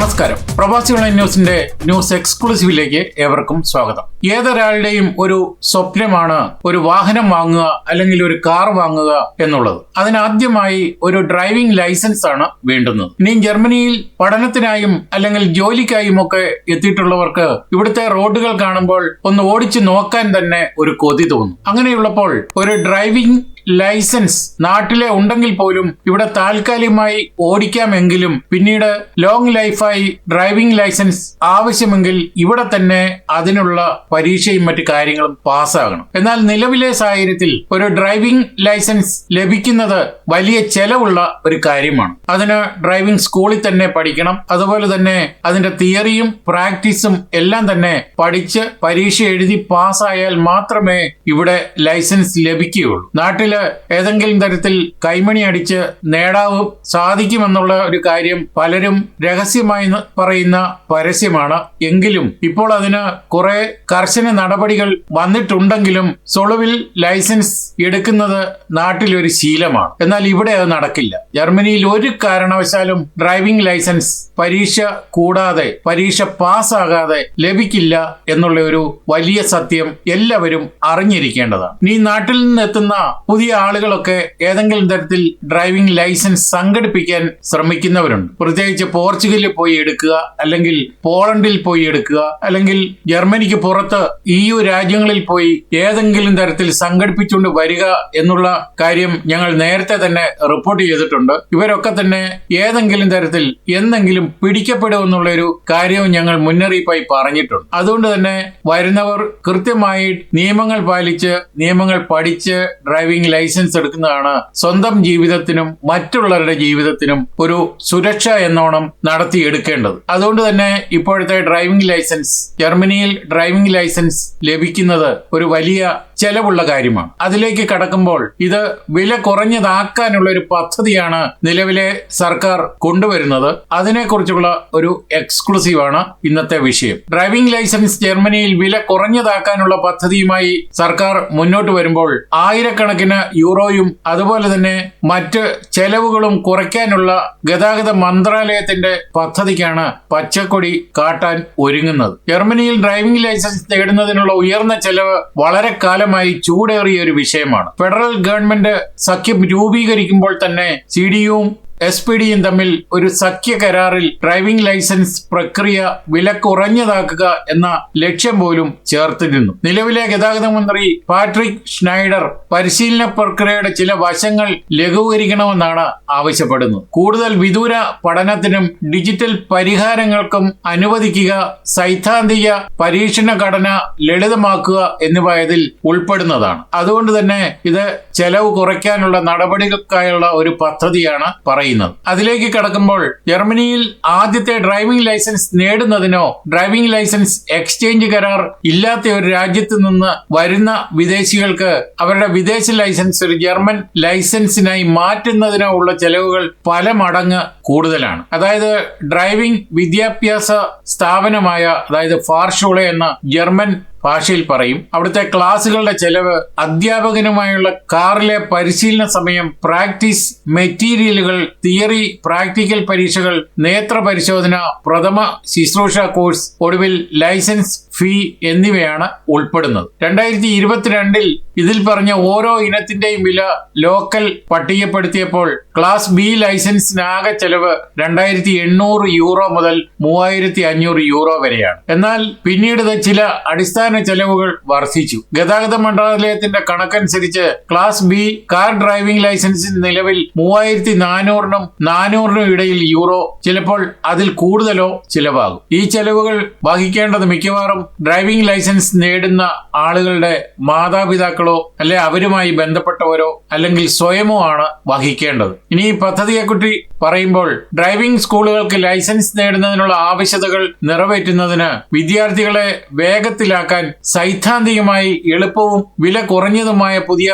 നമസ്കാരം. പ്രവാസി ഓൺലൈൻ ന്യൂസിന്റെ ന്യൂസ് എക്സ്ക്ലൂസീവിലേക്ക് ഏവർക്കും സ്വാഗതം. ഏതൊരാളുടെയും ഒരു സ്വപ്നമാണ് ഒരു വാഹനം വാങ്ങുക അല്ലെങ്കിൽ ഒരു കാർ വാങ്ങുക എന്നുള്ളത്. അതിനാദ്യമായി ഒരു ഡ്രൈവിംഗ് ലൈസൻസ് ആണ് വേണ്ടുന്നത്. ഇനി ജർമ്മനിയിൽ പഠനത്തിനായും അല്ലെങ്കിൽ ജോലിക്കായും ഒക്കെ എത്തിയിട്ടുള്ളവർക്ക് ഇവിടുത്തെ റോഡുകൾ കാണുമ്പോൾ ഒന്ന് ഓടിച്ചു നോക്കാൻ തന്നെ ഒരു കൊതി തോന്നും. അങ്ങനെയുള്ളപ്പോൾ ഒരു ഡ്രൈവിംഗ് ലൈസൻസ് നാട്ടിലെ ഉണ്ടെങ്കിൽ പോലും ഇവിടെ താൽക്കാലികമായി ഓടിക്കാമെങ്കിലും പിന്നീട് ലോങ് ലൈഫായി ഡ്രൈവിംഗ് ലൈസൻസ് ആവശ്യമെങ്കിൽ ഇവിടെ തന്നെ അതിനുള്ള പരീക്ഷയും മറ്റു കാര്യങ്ങളും പാസ്സാകണം. എന്നാൽ നിലവിലെ സാഹചര്യത്തിൽ ഒരു ഡ്രൈവിംഗ് ലൈസൻസ് ലഭിക്കുന്നത് വലിയ ചെലവുള്ള ഒരു കാര്യമാണ്. അതിന് ഡ്രൈവിംഗ് സ്കൂളിൽ തന്നെ പഠിക്കണം. അതുപോലെ തന്നെ അതിന്റെ തിയറിയും പ്രാക്ടീസും എല്ലാം തന്നെ പഠിച്ച് പരീക്ഷ എഴുതി പാസ്സായാൽ മാത്രമേ ഇവിടെ ലൈസൻസ് ലഭിക്കുകയുള്ളൂ. നാട്ടിൽ ഏതെങ്കിലും തരത്തിൽ കൈമണി അടിച്ച് നേടാവും സാധിക്കുമെന്നുള്ള ഒരു കാര്യം പലരും രഹസ്യമായി പറയുന്ന പരസ്യമാണ്. എങ്കിലും ഇപ്പോൾ അതിന് കുറെ കർശന നടപടികൾ വന്നിട്ടുണ്ടെങ്കിലും സൊളുവിൽ ലൈസൻസ് എടുക്കുന്നത് നാട്ടിലൊരു ശീലമാണ്. എന്നാൽ ഇവിടെ അത് നടക്കില്ല. ജർമ്മനിയിൽ ഒരു കാരണവശാലും ഡ്രൈവിംഗ് ലൈസൻസ് പരീക്ഷ കൂടാതെ പരീക്ഷ പാസ്സാകാതെ ലഭിക്കില്ല എന്നുള്ള ഒരു വലിയ സത്യം എല്ലാവരും അറിഞ്ഞിരിക്കേണ്ടതാണ്. നീ നാട്ടിൽ നിന്ന് എത്തുന്ന പുതിയ ആളുകളൊക്കെ ഏതെങ്കിലും തരത്തിൽ ഡ്രൈവിംഗ് ലൈസൻസ് സംഘടിപ്പിക്കാൻ ശ്രമിക്കുന്നവരുണ്ട്. പ്രത്യേകിച്ച് പോർച്ചുഗലിൽ പോയി എടുക്കുക അല്ലെങ്കിൽ പോളണ്ടിൽ പോയി എടുക്കുക അല്ലെങ്കിൽ ജർമ്മനിക്ക് പുറത്ത് ഇ യു രാജ്യങ്ങളിൽ പോയി ഏതെങ്കിലും തരത്തിൽ സംഘടിപ്പിച്ചുകൊണ്ട് വരിക എന്നുള്ള കാര്യം ഞങ്ങൾ നേരത്തെ തന്നെ റിപ്പോർട്ട് ചെയ്തിട്ടുണ്ട്. ഇവരൊക്കെ തന്നെ ഏതെങ്കിലും തരത്തിൽ എന്തെങ്കിലും പിടിക്കപ്പെടുമെന്നുള്ള ഒരു കാര്യവും ഞങ്ങൾ മുന്നറിയിപ്പായി പറഞ്ഞിട്ടുണ്ട്. അതുകൊണ്ട് തന്നെ വരുന്നവർ കൃത്യമായി നിയമങ്ങൾ പാലിച്ച് നിയമങ്ങൾ പഠിച്ച് ഡ്രൈവിംഗ് ലൈസൻസ് എടുക്കുന്നതാണ് സ്വന്തം ജീവിതത്തിനും മറ്റുള്ളവരുടെ ജീവിതത്തിനും ഒരു സുരക്ഷ എന്നോണം നടത്തിയെടുക്കേണ്ടത്. അതുകൊണ്ട് തന്നെ ഇപ്പോഴത്തെ ഡ്രൈവിംഗ് ലൈസൻസ് ജർമ്മനിയിൽ ഡ്രൈവിംഗ് ലൈസൻസ് ലഭിക്കുന്നത് ഒരു വലിയ ചെലവുള്ള കാര്യമാണ്. അതിലേക്ക് കടക്കുമ്പോൾ ഇത് വില കുറഞ്ഞതാക്കാനുള്ള ഒരു പദ്ധതിയാണ് നിലവിലെ സർക്കാർ കൊണ്ടുവരുന്നത്. അതിനെക്കുറിച്ചുള്ള ഒരു എക്സ്ക്ലൂസീവാണ് ഇന്നത്തെ വിഷയം. ഡ്രൈവിംഗ് ലൈസൻസ് ജർമ്മനിയിൽ വില കുറഞ്ഞതാക്കാനുള്ള പദ്ധതിയുമായി സർക്കാർ മുന്നോട്ട് വരുമ്പോൾ ആയിരക്കണക്കിന് യൂറോയും അതുപോലെ തന്നെ മറ്റ് ചെലവുകളും കുറയ്ക്കാനുള്ള ഗതാഗത മന്ത്രാലയത്തിന്റെ പദ്ധതിക്കാണ് പച്ചക്കൊടി കാട്ടാൻ ഒരുങ്ങുന്നത്. ജർമ്മനിയിൽ ഡ്രൈവിംഗ് ലൈസൻസ് നേടുന്നതിനുള്ള ഉയർന്ന ചെലവ് വളരെ കാലമായി ചൂടേറിയ ഒരു വിഷയമാണ്. ഫെഡറൽ ഗവൺമെന്റ് സഖ്യം രൂപീകരിക്കുമ്പോൾ തന്നെ സി ഡിയും എസ് പി ഡിയും തമ്മിൽ ഒരു സഖ്യ കരാറിൽ ഡ്രൈവിംഗ് ലൈസൻസ് പ്രക്രിയ വില കുറഞ്ഞതാക്കുക എന്ന ലക്ഷ്യം പോലും ചേർത്തിരുന്നു നിലവിലെ ഗതാഗത മന്ത്രി പാട്രിക് ഷ്നൈഡർ പരിശീലന പ്രക്രിയയുടെ ചില വശങ്ങൾ ലഘൂകരിക്കണമെന്നാണ് ആവശ്യപ്പെടുന്നത്. കൂടുതൽ വിദൂര പഠനത്തിനും ഡിജിറ്റൽ പരിഹാരങ്ങൾക്കും അനുവദിക്കുക സൈദ്ധാന്തിക പരീക്ഷണ ഘടന ലളിതമാക്കുക എന്നിവ ഇതിൽ ഉൾപ്പെടുന്നതാണ്. അതുകൊണ്ട് തന്നെ ഇത് ചെലവ് കുറയ്ക്കാനുള്ള നടപടികൾക്കായുള്ള ഒരു പദ്ധതിയാണ് പറയുന്നത്. അതിലേക്ക് കടക്കുമ്പോൾ ജർമ്മനിയിൽ ആദ്യത്തെ ഡ്രൈവിംഗ് ലൈസൻസ് നേടുന്നതിനോ ഡ്രൈവിംഗ് ലൈസൻസ് എക്സ്ചേഞ്ച് കരാർ ഇല്ലാത്ത ഒരു രാജ്യത്ത് നിന്ന് വരുന്ന വിദേശികൾക്ക് അവരുടെ വിദേശ ലൈസൻസ് ഒരു ജർമ്മൻ ലൈസൻസിനായി മാറ്റുന്നതിനോ ഉള്ള ചെലവുകൾ പല മടങ്ങ് കൂടുതലാണ്. അതായത് ഡ്രൈവിംഗ് വിദ്യാഭ്യാസ സ്ഥാപനമായ അതായത് ഫാർഷൂളെ എന്ന ജർമ്മൻ ഭാഷയിൽ പറയും. അവിടുത്തെ ക്ലാസുകളുടെ ചെലവ് അധ്യാപകനുമായുള്ള കാറിലെ പരിശീലന സമയം പ്രാക്ടീസ് മെറ്റീരിയലുകൾ തിയറി പ്രാക്ടിക്കൽ പരീക്ഷകൾ നേത്ര പരിശോധന പ്രഥമ ശുശ്രൂഷ കോഴ്സ് ഒടുവിൽ ലൈസൻസ് ഫീ എന്നിവയാണ് ഉൾപ്പെടുന്നത്. രണ്ടായിരത്തി ഇരുപത്തിരണ്ടിൽ ഇതിൽ പറഞ്ഞ ഓരോ ഇനത്തിന്റെയും വില ലോക്കൽ പട്ടികപ്പെടുത്തിയപ്പോൾ ക്ലാസ് ബി ലൈസൻസിനാകെ ചെലവ് രണ്ടായിരത്തി എണ്ണൂറ് യൂറോ മുതൽ മൂവായിരത്തി അഞ്ഞൂറ് യൂറോ വരെയാണ്. എന്നാൽ പിന്നീട് ചില അടിസ്ഥാന ചെലവുകൾ വർദ്ധിച്ചു. ഗതാഗത മന്ത്രാലയത്തിന്റെ കണക്കനുസരിച്ച് ക്ലാസ് ബി കാർ ഡ്രൈവിംഗ് ലൈസൻസിൽ നിലവിൽ മൂവായിരത്തി നാനൂറിനും നാനൂറിനും ഇടയിൽ യൂറോ. ചിലപ്പോൾ അതിൽ കൂടുതലോ ചിലവാകും. ഈ ചെലവുകൾ വഹിക്കേണ്ടത് മിക്കവാറും ഡ്രൈവിംഗ് ലൈസൻസ് നേടുന്ന ആളുകളുടെ മാതാപിതാക്കളോ അല്ലെ അവരുമായി ബന്ധപ്പെട്ടവരോ അല്ലെങ്കിൽ സ്വയമോ ആണ് വഹിക്കേണ്ടത്. ഇനി ഈ പദ്ധതിയെക്കുറിച്ച് പറയുമ്പോൾ ഡ്രൈവിംഗ് സ്കൂളുകൾക്ക് ലൈസൻസ് നേടുന്നതിനുള്ള ആവശ്യതകൾ നിറവേറ്റുന്നതിന് വിദ്യാർത്ഥികളെ വേഗത്തിലാക്കാൻ നടപ്പിലാക്കാൻ സൈദ്ധാന്തികമായി എളുപ്പവും വില കുറഞ്ഞതുമായ പുതിയ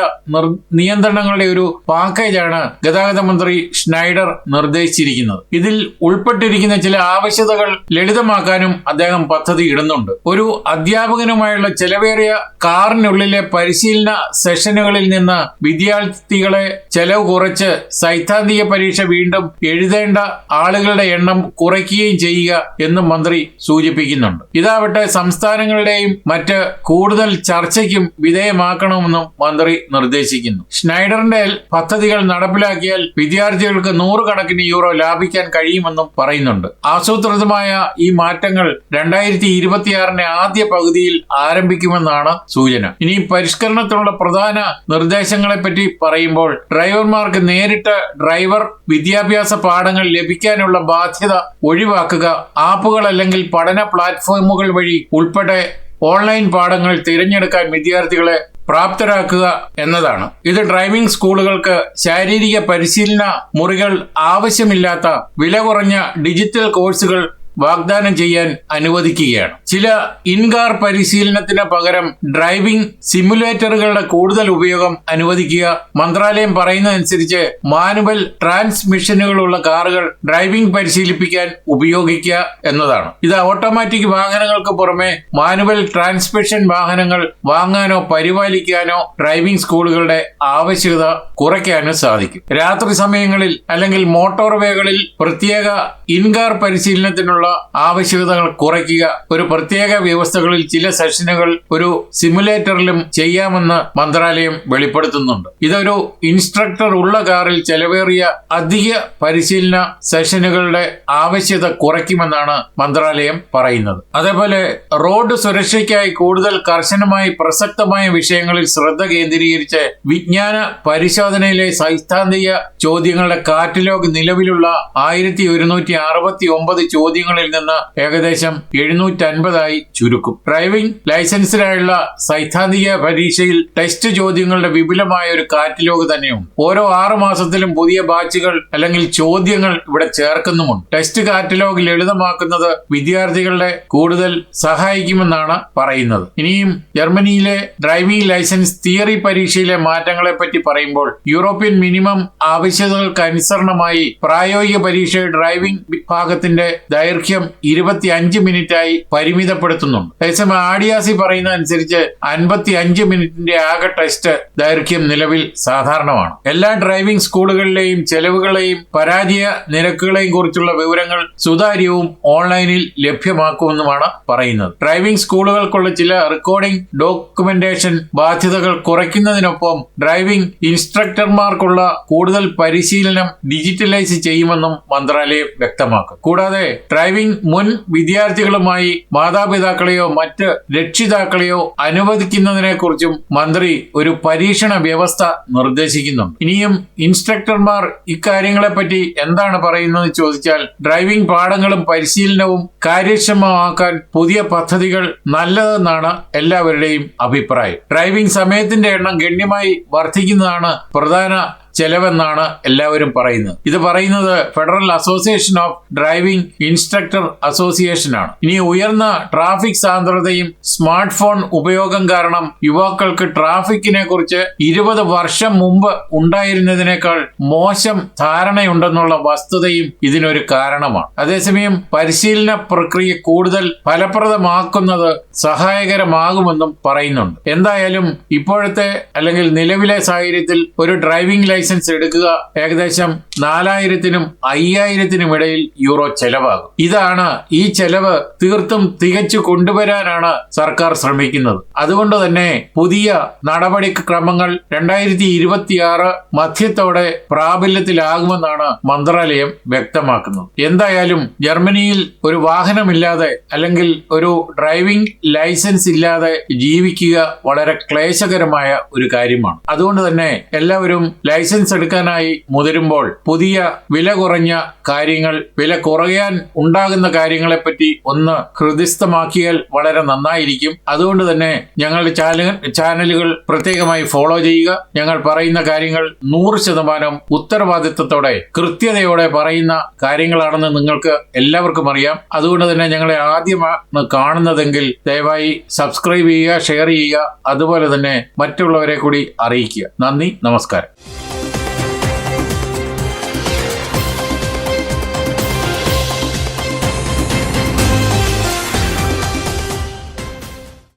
നിയന്ത്രണങ്ങളുടെ ഒരു പാക്കേജാണ് ഗതാഗത മന്ത്രി ഷ്നൈഡർ നിർദ്ദേശിച്ചിരിക്കുന്നത്. ഇതിൽ ഉൾപ്പെട്ടിരിക്കുന്ന ചില ആവശ്യതകൾ ലളിതമാക്കാനും അദ്ദേഹം പദ്ധതി ഇടുന്നുണ്ട്. ഒരു അധ്യാപകനുമായുള്ള ചെലവേറിയ കാറിനുള്ളിലെ പരിശീലന സെഷനുകളിൽ നിന്ന് വിദ്യാർത്ഥികളെ ചെലവ് കുറച്ച് സൈദ്ധാന്തിക പരീക്ഷ വീണ്ടും എഴുതേണ്ട ആളുകളുടെ എണ്ണം കുറയ്ക്കുകയും ചെയ്യുക എന്നും മന്ത്രി സൂചിപ്പിക്കുന്നുണ്ട്. ഇതാവട്ടെ സംസ്ഥാനങ്ങളുടെയും മറ്റ് കൂടുതൽ ചർച്ചയ്ക്കും വിധേയമാക്കണമെന്നും മന്ത്രി നിർദ്ദേശിക്കുന്നു. സ്നൈഡറിന്റെ പദ്ധതികൾ നടപ്പിലാക്കിയാൽ വിദ്യാർത്ഥികൾക്ക് നൂറുകണക്കിന് യൂറോ ലാഭിക്കാൻ കഴിയുമെന്നും പറയുന്നുണ്ട്. ആസൂത്രിതമായ ഈ മാറ്റങ്ങൾ രണ്ടായിരത്തി ഇരുപത്തിയാറിന്റെ ആദ്യ പകുതിയിൽ ആരംഭിക്കുമെന്നാണ് സൂചന. ഇനി പരിഷ്കരണത്തിനുള്ള പ്രധാന നിർദ്ദേശങ്ങളെ പറ്റി പറയുമ്പോൾ ഡ്രൈവർമാർക്ക് നേരിട്ട് ഡ്രൈവർ വിദ്യാഭ്യാസ പാഠങ്ങൾ ലഭിക്കാനുള്ള ബാധ്യത ഒഴിവാക്കുക ആപ്പുകൾ അല്ലെങ്കിൽ പഠന പ്ലാറ്റ്ഫോമുകൾ വഴി ഉൾപ്പെടെ ഓൺലൈൻ പാഠങ്ങൾ തിരഞ്ഞെടുക്കാൻ വിദ്യാർത്ഥികളെ പ്രാപ്തരാക്കുക എന്നതാണ്. ഇത് ഡ്രൈവിംഗ് സ്കൂളുകൾക്ക് ശാരീരിക പരിശീലന മുറികൾ ആവശ്യമില്ലാത്ത വില കുറഞ്ഞ ഡിജിറ്റൽ കോഴ്സുകൾ വാഗ്ദാനം ചെയ്യാൻ അനുവദിക്കുകയാണ്. ചില ഇൻകാർ പരിശീലനത്തിന് പകരം ഡ്രൈവിംഗ് സിമുലേറ്ററുകളുടെ കൂടുതൽ ഉപയോഗം അനുവദിക്കുക. മന്ത്രാലയം പറയുന്നതനുസരിച്ച് മാനുവൽ ട്രാൻസ്മിഷനുകളുള്ള കാറുകൾ ഡ്രൈവിംഗ് പരിശീലിപ്പിക്കാൻ ഉപയോഗിക്കുക എന്നതാണ്. ഇത് ഓട്ടോമാറ്റിക് വാഹനങ്ങൾക്ക് പുറമെ മാനുവൽ ട്രാൻസ്മിഷൻ വാഹനങ്ങൾ വാങ്ങാനോ പരിപാലിക്കാനോ ഡ്രൈവിംഗ് സ്കൂളുകളുടെ ആവശ്യകത കുറയ്ക്കാനും സാധിക്കും. രാത്രി സമയങ്ങളിൽ അല്ലെങ്കിൽ മോട്ടോർ വേകളിൽ പ്രത്യേക ഇൻകാർ പരിശീലനത്തിനുള്ള ആവശ്യകതകൾ കുറയ്ക്കുക. ഒരു പ്രത്യേക വ്യവസ്ഥകളിൽ ചില സെഷനുകൾ ഒരു സിമുലേറ്ററിലും ചെയ്യാമെന്ന് മന്ത്രാലയം വെളിപ്പെടുത്തുന്നുണ്ട്. ഇതൊരു ഇൻസ്ട്രക്ടർ ഉള്ള കാറിൽ ചെലവേറിയ അധിക പരിശീലന സെഷനുകളുടെ ആവശ്യത കുറയ്ക്കുമെന്നാണ് മന്ത്രാലയം പറയുന്നത്. അതേപോലെ റോഡ് സുരക്ഷയ്ക്കായി കൂടുതൽ കർശനമായി പ്രസക്തമായ വിഷയങ്ങളിൽ ശ്രദ്ധ കേന്ദ്രീകരിച്ച് വിജ്ഞാന പരിശോധനയിലെ സൈദ്ധാന്തിക ചോദ്യങ്ങളുടെ കാറ്റലോഗ് നിലവിലുള്ള ആയിരത്തി ഒരുന്നൂറ്റി അറുപത്തി ഒമ്പത് ചോദ്യങ്ങളിൽ നിന്ന് ഏകദേശം എഴുന്നൂറ്റി അൻപതായി ചുരുക്കും. ഡ്രൈവിംഗ് ലൈസൻസിനായുള്ള സൈദ്ധാന്തിക പരീക്ഷയിൽ ടെസ്റ്റ് ചോദ്യങ്ങളുടെ വിപുലമായ ഒരു കാറ്റലോഗ് തന്നെയുണ്ട്. ഓരോ ആറു മാസത്തിലും പുതിയ ബാച്ചുകൾ അല്ലെങ്കിൽ ചോദ്യങ്ങൾ ഇവിടെ ചേർക്കുന്നുമുണ്ട്. ടെസ്റ്റ് കാറ്റലോഗ് ലളിതമാക്കുന്നത് വിദ്യാർത്ഥികളുടെ കൂടുതൽ സഹായിക്കുമെന്നാണ് പറയുന്നത്. ഇനിയും ജർമ്മനിയിലെ ഡ്രൈവിംഗ് ലൈസൻസ് തിയറി പരീക്ഷയിലെ മാറ്റങ്ങളെ പറ്റി പറയുമ്പോൾ യൂറോപ്യൻ മിനിമം ആവശ്യകതകൾക്ക് അനുസരണമായി പ്രായോഗിക പരീക്ഷയുടെ ഡ്രൈവിംഗ് വിഭാഗത്തിന്റെ ദൈർഘ്യം ഇരുപത്തി അഞ്ച് മിനിറ്റായി പരിമിതപ്പെടുത്തുന്നുണ്ട്. അതേസമയം ആഡിയാസി പറയുന്ന അനുസരിച്ച് അൻപത്തി അഞ്ച് മിനിറ്റിന്റെ ആകെ ടെസ്റ്റ് ദൈർഘ്യം നിലവിൽ സാധാരണമാണ്. എല്ലാ ഡ്രൈവിംഗ് സ്കൂളുകളിലെയും ചെലവുകളെയും പരാജയ നിരക്കുകളെയും കുറിച്ചുള്ള വിവരങ്ങൾ സുതാര്യവും ഓൺലൈനിൽ ലഭ്യമാക്കുമെന്നുമാണ് പറയുന്നത്. ഡ്രൈവിംഗ് സ്കൂളുകൾക്കുള്ള ചില റെക്കോർഡിംഗ് ഡോക്യുമെന്റേഷൻ ബാധ്യതകൾ കുറയ്ക്കുന്നതിനൊപ്പം ഡ്രൈവിംഗ് ഇൻസ്ട്രക്ടർമാർക്കുള്ള കൂടുതൽ പരിശീലനം ഡിജിറ്റലൈസ് ചെയ്യുമെന്നും മന്ത്രാലയം വ്യക്തമാക്കും. കൂടാതെ മുൻ വിദ്യാർത്ഥികളുമായി മാതാപിതാക്കളെയോ മറ്റ് രക്ഷിതാക്കളെയോ അനുവദിക്കുന്നതിനെ കുറിച്ചും മന്ത്രി ഒരു പരീക്ഷണ വ്യവസ്ഥ നിർദ്ദേശിക്കുന്നു. ഇനിയും ഇൻസ്ട്രക്ടർമാർ ഇക്കാര്യങ്ങളെപ്പറ്റി എന്താണ് പറയുന്നത് ചോദിച്ചാൽ ഡ്രൈവിംഗ് പാഠങ്ങളും പരിശീലനവും കാര്യക്ഷമമാക്കാൻ പുതിയ പദ്ധതികൾ നല്ലതെന്നാണ് എല്ലാവരുടെയും അഭിപ്രായം. ഡ്രൈവിംഗ് സമയത്തിന്റെ എണ്ണം ഗണ്യമായി വർദ്ധിക്കുന്നതാണ് പ്രധാന ചെലവെന്നാണ് എല്ലാവരും പറയുന്നത്. ഇത് പറയുന്നത് federal association of driving instructor association ആണ്. ഇനി ഉയർന്ന ട്രാഫിക് സാന്ദ്രതയും സ്മാർട്ട് ഫോൺ ഉപയോഗം കാരണം യുവാക്കൾക്ക് ട്രാഫിക്കിനെ കുറിച്ച് ഇരുപത് വർഷം മുമ്പ് ഉണ്ടായിരുന്നതിനേക്കാൾ മോശം ധാരണയുണ്ടെന്നുള്ള വസ്തുതയും ഇതിനൊരു കാരണമാണ്. അതേസമയം പരിശീലന പ്രക്രിയ കൂടുതൽ ഫലപ്രദമാക്കുന്നത് സഹായകരമാകുമെന്നും പറയുന്നുണ്ട്. എന്തായാലും ഇപ്പോഴത്തെ അല്ലെങ്കിൽ നിലവിലെ സാഹചര്യത്തിൽ ഒരു ഡ്രൈവിംഗ് ലൈസൻസ് എടുക്കുക ഏകദേശം നാലായിരത്തിനും അയ്യായിരത്തിനും ഇടയിൽ യൂറോ ചെലവാകും. ഇതാണ് ഈ ചെലവ് തീർത്തും തികച്ചു കൊണ്ടുവരാനാണ് സർക്കാർ ശ്രമിക്കുന്നത്. അതുകൊണ്ട് തന്നെ പുതിയ നടപടിക്രമങ്ങൾ രണ്ടായിരത്തി ഇരുപത്തിയാറ് മധ്യത്തോടെ പ്രാബല്യത്തിലാകുമെന്നാണ് മന്ത്രാലയം വ്യക്തമാക്കുന്നത്. എന്തായാലും ജർമ്മനിയിൽ ഒരു വാഹനമില്ലാതെ അല്ലെങ്കിൽ ഒരു ഡ്രൈവിംഗ് ലൈസൻസ് ഇല്ലാതെ ജീവിക്കുക വളരെ ക്ലേശകരമായ ഒരു കാര്യമാണ്. അതുകൊണ്ട് തന്നെ എല്ലാവരും ലൈസൻസ് ലൈസൻസ് എടുക്കാനായി മുതിരുമ്പോൾ പുതിയ വില കുറഞ്ഞ കാര്യങ്ങൾ വില കുറയാൻ ഉണ്ടാകുന്ന കാര്യങ്ങളെപ്പറ്റി ഒന്ന് ഹൃദിസ്ഥമാക്കിയാൽ വളരെ നന്നായിരിക്കും. അതുകൊണ്ട് തന്നെ ഞങ്ങളുടെ ചാനലുകൾ പ്രത്യേകമായി ഫോളോ ചെയ്യുക. ഞങ്ങൾ പറയുന്ന കാര്യങ്ങൾ നൂറ് ശതമാനം ഉത്തരവാദിത്വത്തോടെ കൃത്യതയോടെ പറയുന്ന കാര്യങ്ങളാണെന്ന് നിങ്ങൾക്ക് എല്ലാവർക്കും അറിയാം. അതുകൊണ്ട് തന്നെ ഞങ്ങളെ ആദ്യമാണ് കാണുന്നതെങ്കിൽ ദയവായി സബ്സ്ക്രൈബ് ചെയ്യുക ഷെയർ ചെയ്യുക. അതുപോലെ തന്നെ മറ്റുള്ളവരെ കൂടി അറിയിക്കുക. നന്ദി നമസ്കാരം.